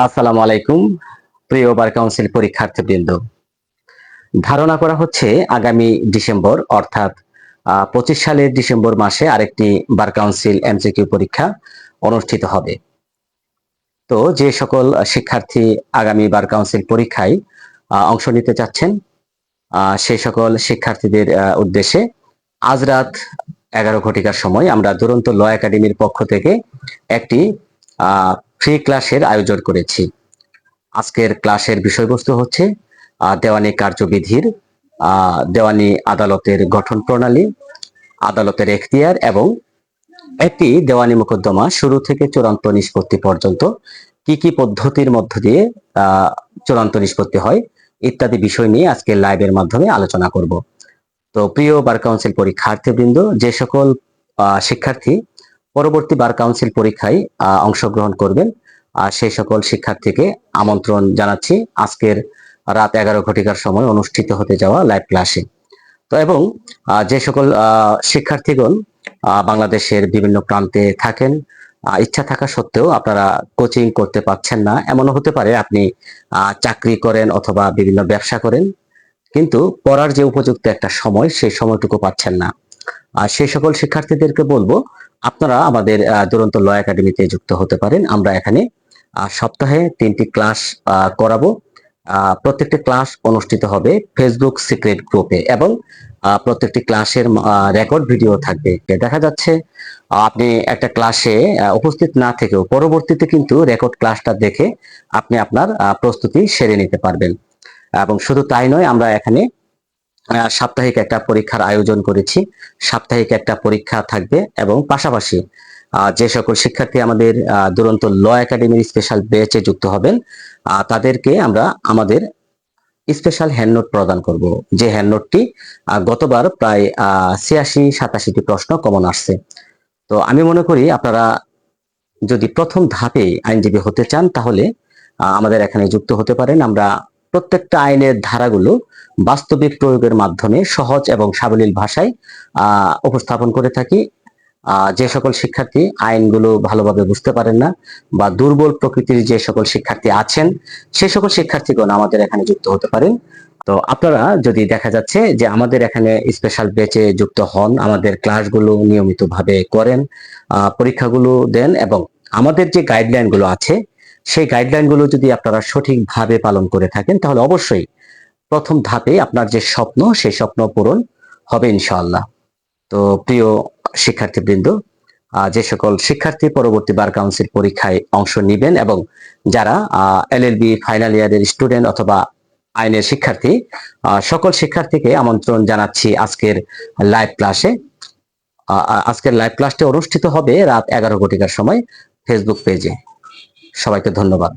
আসসালামু আলাইকুম, প্রিয় বার কাউন্সিল পরীক্ষার্থীবৃন্দ। ধারণা করা হচ্ছে আগামী ডিসেম্বর, অর্থাৎ পঁচিশ সালের ডিসেম্বর মাসে আরেকটি বার কাউন্সিল এমসিকিউ পরীক্ষা অনুষ্ঠিত হবে। তো যে সকল শিক্ষার্থী আগামী বার কাউন্সিল পরীক্ষায় অংশ নিতে চাচ্ছেন সেই সকল শিক্ষার্থীদের উদ্দেশ্যে আজ রাত এগারো ঘটিকার সময় আমরা দুরন্ত ল একাডেমির পক্ষ থেকে একটি ফ্রি ক্লাসের আয়োজন করেছি। আজকের ক্লাসের বিষয়বস্তু হচ্ছে দেওয়ানি কার্যবিধির দেওয়ানি আদালতের গঠন প্রণালী, আদালতের এখতিয়ার এবং একটি দেওয়ানি মোকদ্দমা শুরু থেকে চূড়ান্ত নিষ্পত্তি পর্যন্ত কি কি পদ্ধতির মধ্য দিয়ে চূড়ান্ত নিষ্পত্তি হয় ইত্যাদি বিষয় নিয়ে আজকে লাইভের মাধ্যমে আলোচনা করব। তো প্রিয় বার কাউন্সিল পরীক্ষার্থীবৃন্দ, যে সকল শিক্ষার্থী পরবর্তী বার কাউন্সিল পরীক্ষায় অংশগ্রহণ করবেন। সেই সকল শিক্ষার্থীকে আমন্ত্রণ জানাচ্ছি আজকের রাত এগারো ঘটিকার সময় অনুষ্ঠিত হতে যাওয়া লাইভ ক্লাসে তো এবং যে সকল শিক্ষার্থীগণ বাংলাদেশের বিভিন্ন প্রান্তে থাকেন ইচ্ছা থাকা সত্ত্বেও আপনারা কোচিং করতে পারছেন না। এমনও হতে পারে আপনি চাকরি করেন অথবা বিভিন্ন ব্যবসা করেন, কিন্তু পড়ার যে উপযুক্ত একটা সময়, সেই সময়টুকু পাচ্ছেন না। আর সেই সকল শিক্ষার্থীদেরকে বলব আপনারা আমাদের দুরন্ত ল একাডেমিতে যুক্ত হতে পারেন। আমরা এখানে সপ্তাহে তিনটি ক্লাস করাবো। প্রত্যেকটি ক্লাস অনুষ্ঠিত হবে ফেসবুক সিক্রেট গ্রুপে এবং প্রত্যেকটি ক্লাসের রেকর্ড ভিডিও থাকবে। দেখা যাচ্ছে আপনি একটা ক্লাসে উপস্থিত না থেকেও পরবর্তীতে কিন্তু রেকর্ড ক্লাসটা দেখে আপনি আপনার প্রস্তুতি সেরে নিতে পারবেন। এবং শুধু তাই নয়, আমরা এখানে সাপ্তাহিক একটা পরীক্ষার আয়োজন করেছি। সাপ্তাহিক একটা পরীক্ষা থাকবে এবং পাশাপাশি যে সকল শিক্ষার্থী আমাদের দুরন্ত ল একাডেমির স্পেশাল ব্যাচে যুক্ত হবেন তাদেরকে আমরা আমাদের স্পেশাল হ্যান্ডনোট প্রদান করব। যে হ্যান্ডনোটটি গতবার প্রায় ছিয়াশি, সাতাশিটি প্রশ্ন কমন আসছে। তো আমি মনে করি আপনারা যদি প্রথম ধাপে আইনজীবী হতে চান, তাহলে আমাদের এখানে যুক্ত হতে পারেন। আমরা প্রত্যেকটা আইনের ধারাগুলো বাস্তবিক প্রয়োগের মাধ্যমে সহজ এবং সাবলীল ভাষায় উপস্থাপন করে থাকি। যে সকল শিক্ষার্থী আইনগুলো ভালোভাবে বুঝতে পারেন না বা দুর্বল প্রকৃতির যে সকল শিক্ষার্থী আছেন, সে সকল শিক্ষার্থীগণ আমাদের এখানে যুক্ত হতে পারেন। তো আপনারা যদি দেখা যাচ্ছে যে আমাদের এখানে স্পেশাল ব্যাচে যুক্ত হন, আমাদের ক্লাসগুলো নিয়মিতভাবে করেন পরীক্ষাগুলো দেন এবং আমাদের যে গাইডলাইনগুলো আছে সেই গাইডলাইনগুলো যদি আপনারা সঠিকভাবে পালন করে থাকেন, তাহলে অবশ্যই প্রথম ধাপে আপনার যে স্বপ্ন, সেই স্বপ্ন পূরণ হবে ইনশাআল্লাহ। তো প্রিয় শিক্ষার্থীবৃন্দ যে সকল শিক্ষার্থী পরবর্তী বার কাউন্সিল পরীক্ষায় অংশ নেবেন এবং যারা এলএলবি ফাইনাল ইয়ারের স্টুডেন্ট অথবা আইনের শিক্ষার্থী সকল শিক্ষার্থীকে আমন্ত্রণ জানাচ্ছি আজকের লাইভ ক্লাসে আজকের লাইভ ক্লাসটি অনুষ্ঠিত হবে রাত এগারো ঘটিকার সময় ফেসবুক পেজে সবাইকে ধন্যবাদ।